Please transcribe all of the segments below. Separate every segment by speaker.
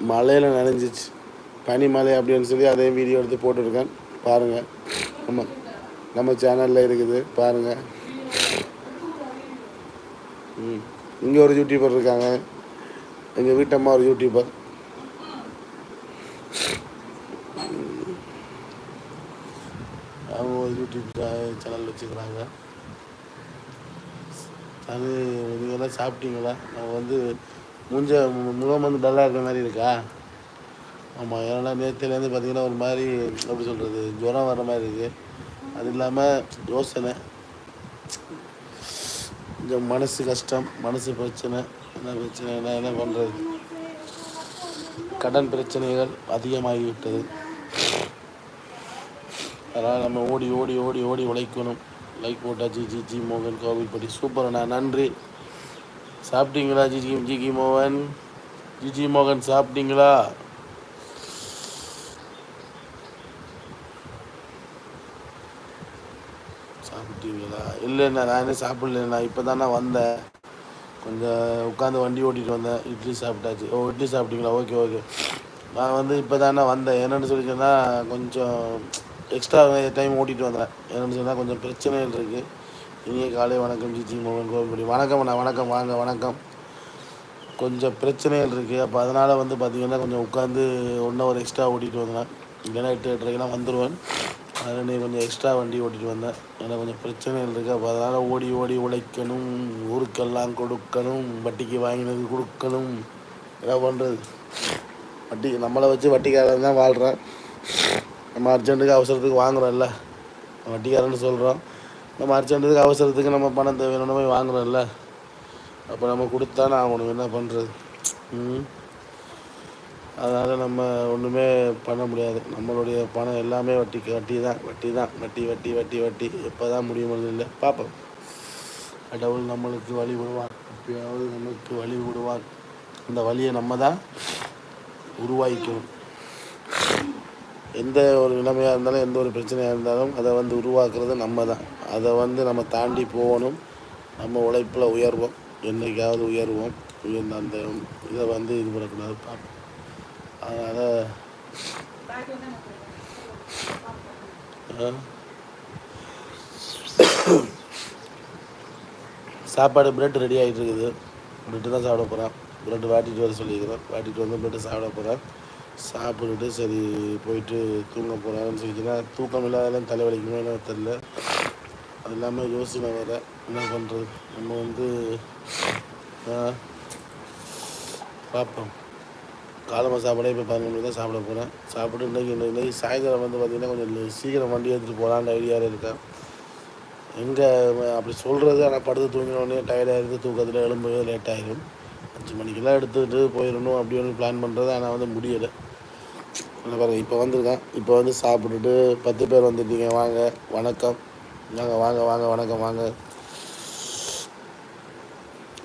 Speaker 1: மழையில் நனைஞ்சிச்சு. பனி மலை அப்படின்னு சொல்லி அதே வீடியோ எடுத்து போட்டுருக்கேன். பாருங்கள் நம்ம நம்ம சேனலில் இருக்குது. பாருங்கள் ம். இங்கே ஒரு யூடியூபர் இருக்காங்க. எங்கள் வீட்டம்மா ஒரு யூடியூபர் அவங்க ஒரு யூடியூப் சேனல் வச்சுக்கிறாங்க. அது நீங்கள்லாம் சாப்பிட்டீங்களா? நம்ம வந்து மூஞ்ச மு- முகம் வந்து டல்லாக இருக்கிற மாதிரி இருக்கா? ஆமாம் ஏன்னா நேற்றுலேருந்து பார்த்தீங்கன்னா ஒரு மாதிரி எப்படி சொல்கிறது ஜுரம் வர மாதிரி இருக்குது அது இல்லாமல் யோசனை. கொஞ்சம் மனசு கஷ்டம் மனசு பிரச்சனை என்ன பிரச்சனை என்ன என்ன பண்ணுறது கடன் பிரச்சனைகள் அதிகமாகிவிட்டது. அதனால் நம்ம ஓடி ஓடி ஓடி ஓடி உழைக்கணும். லைக் போட்டாச்சு ஜி ஜி மோகன் சூப்பர் சூப்பர்ண்ணா நன்றி. சாப்பிட்டீங்களா ஜிஜி ஜிகி மோகன்? ஜிஜி மோகன் சாப்பிட்டீங்களா? சாப்பிட்டீங்களா? இல்லைண்ணா நான் என்ன சாப்பிட்லண்ணா இப்போ தானே வந்தேன். கொஞ்சம் உட்காந்து வண்டி ஓட்டிகிட்டு வந்தேன். இட்லி சாப்பிட்டாச்சு. ஓ இட்லி சாப்பிட்டீங்களா? Okay okay. நான் வந்து இப்போ தானே வந்தேன். என்னென்னு சொல்லி சொன்னால் கொஞ்சம் எக்ஸ்ட்ரா டைம் ஓட்டிகிட்டு வந்தேன். என்னென்னு சொன்னால் கொஞ்சம் பிரச்சனைகள் இருக்குது இனிய காலை வணக்கம் ஜிஜி மோகன் கோவில்படி வணக்கம் அண்ணா வணக்கம் வாங்க வணக்கம். கொஞ்சம் பிரச்சனைகள் இருக்குது அப்போ அதனால் வந்து பார்த்திங்கன்னா கொஞ்சம் உட்காந்து ஒன் ஹவர் எக்ஸ்ட்ரா ஓட்டிகிட்டு வந்தேன். இல்லைன்னா எட்டு எட்டரைக்கெலாம் வந்துடுவேன் அதில் நீ கொஞ்சம் எக்ஸ்ட்ரா வண்டி ஓட்டிகிட்டு வந்தேன். ஏன்னா கொஞ்சம் பிரச்சனைகள் இருக்குது அப்போ அதனால் ஓடி ஓடி உழைக்கணும். ஊருக்கெல்லாம் கொடுக்கணும். வட்டிக்கு வாங்கினது கொடுக்கணும். என்ன பண்ணுறது வட்டி நம்மளை வச்சு வட்டிக்காரன் தான் வாழ்கிறேன் நம்ம அர்ஜென்ட்டுக்கு அவசரத்துக்கு வாங்குறோம்ல. வட்டிக்காரன்னு சொல்கிறோம் நம்ம அர்ஜென்ட்டுக்கு அவசரத்துக்கு நம்ம பணம் தேவையான போய் வாங்குறோம்ல. அப்போ நம்ம கொடுத்தானே ஆகணும் என்ன பண்ணுறது ம். அதனால் நம்ம ஒன்றுமே பண்ண முடியாது. நம்மளுடைய பணம் எல்லாமே வட்டிக்கு வட்டி தான் வட்டி தான் வட்டி வட்டி வட்டி வட்டி. எப்போ தான் முடியுமோ இல்லை. பார்ப்போம் கடவுள் நம்மளுக்கு வழி விடுவான் எப்பயாவது நமக்கு வழி விடுவான் அந்த வழியை நம்ம தான் உருவாக்கிக்கணும். எந்த ஒரு நிலைமையாக இருந்தாலும் எந்த ஒரு பிரச்சனையாக இருந்தாலும் அதை வந்து உருவாக்குறது நம்ம தான் அதை வந்து நம்ம தாண்டி போகணும். நம்ம உழைப்பில் உயர்வோம். என்னைக்காவது உயர்வோம். உயர்ந்த அந்த இதை வந்து இது பண்ணக்கூடாது. பார்ப்போம். அதனால் சாப்பாடு பிரெட் ரெடி ஆகிட்டு இருக்குது. பிரெட்டு தான் சாப்பிட போகிறேன் பிரெட் வாட்டிட்டு வர சொல்லியிருக்கிறேன். வாட்டிட்டு வந்து பிரெட்டு சாப்பிட போகிறேன் சாப்பிட்டுட்டு சரி போயிட்டு தூங்க போகிறான்னு சொல்லிச்சுன்னா தூக்கம் இல்லாதெல்லாம் தலைவலிக்குமே எனக்கு தெரில அது இல்லாமல் யோசனை வேறு என்ன பண்ணுறது நம்ம வந்து பார்ப்போம். காலமாக சாப்பாடே இப்போ பதினொன்று தான் சாப்பிட போகிறேன் சாப்பிட்டு இன்றைக்கி இன்றைக்கி சாயந்தரம் வந்து பார்த்திங்கன்னா கொஞ்சம் சீக்கிரம் வண்டி எடுத்துகிட்டு போகலான்ற ஐடியாவில் இருக்கேன். எங்கே அப்படி சொல்கிறது ஆனால் படுத்து தூங்கினோடனே உடனே இருந்து தூக்கத்தில் எழும்பவே லேட் ஆயிடும் அஞ்சு மணிக்கெல்லாம் எடுத்துகிட்டு போயிடணும் அப்படின்னு பிளான் பண்ணுறது ஆனால் வந்து முடியலை. என்ன பாருங்கள் இப்போ வந்திருக்கேன். இப்போ வந்து சாப்பிட்டுட்டு பத்து பேர் வந்துட்டீங்க. வாங்க வணக்கம். வாங்க வாங்க வாங்க வணக்கம் வாங்க.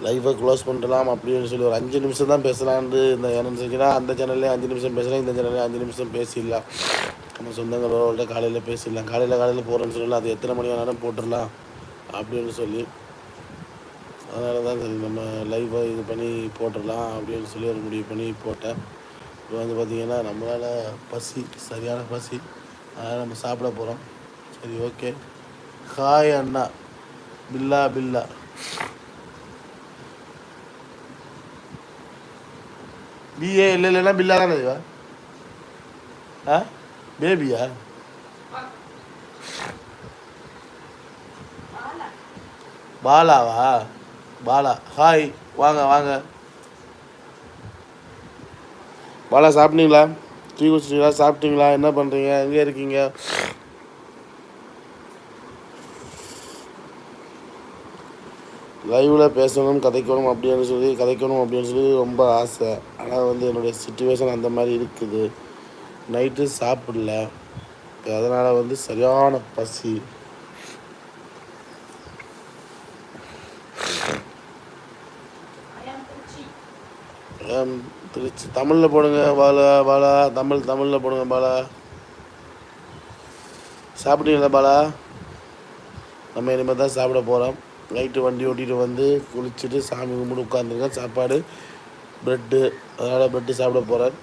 Speaker 1: லைஃபை க்ளோஸ் பண்ணிடலாம் அப்படின்னு சொல்லி ஒரு அஞ்சு நிமிஷம் தான் பேசலான்ட்டு இந்த என்னன்னு சொல்லிங்கன்னா அந்த சேனல்லே அஞ்சு நிமிஷம் பேசலாம் இந்த சேனல்லே அஞ்சு நிமிஷம் பேசிடலாம். நம்ம சொந்தங்களோட காலையில் பேசிடலாம். காலையில் காலையில் போகிறேன்னு சொல்லலாம் அது எத்தனை மணி வேணாலும் போட்டுடலாம் அப்படின்னு சொல்லி. அதனால தான் சரி நம்ம லைஃபை இது பண்ணி போட்டுடலாம் அப்படின்னு சொல்லி ஒரு முடிவு பண்ணி போட்டேன். இப்போ வந்து பார்த்திங்கன்னா நம்மளால் பசி சரியான பசி அதனால் நம்ம சாப்பிட போகிறோம் சரி ஓகே. ஹாய் அண்ணா. பில்லா பில்லா. பிஏ இல்லை இல்லைன்னா பில்லா தானே இதுவா ஆ? பேபியா? பாலாவா? பாலா. ஹாய். வாங்க வாங்க. பாலா சாப்பிட்டீங்களா? டீ குடிச்சிட்டீங்களா சாப்பிட்டீங்களா? என்ன பண்ணுறீங்க எங்கே இருக்கீங்க? லைவில் பேசணும் கதைக்கணும் அப்படின்னு சொல்லி கதைக்கணும் அப்படின்னு சொல்லி ரொம்ப ஆசை. ஆனால் வந்து என்னுடைய சுச்சுவேஷன் அந்த மாதிரி இருக்குது. நைட்டு சாப்பிடல. அதனால் வந்து சரியான பசி. திருச்சி. தமிழில் போடுங்க பாலா பாலா தமிழ் தமிழில் போடுங்க பாலா. சாப்பிட்டீங்களா பாலா? நம்ம இனிமேல் தான் சாப்பிட போகிறோம் நைட்டு வண்டி ஓட்டிகிட்டு வந்து குளிச்சுட்டு சாமி கும்பிட்டு உட்காந்துருக்கேன் சாப்பாடு ப்ரெட்டு அதனால் ப்ரெட்டு சாப்பிட போகிறேன்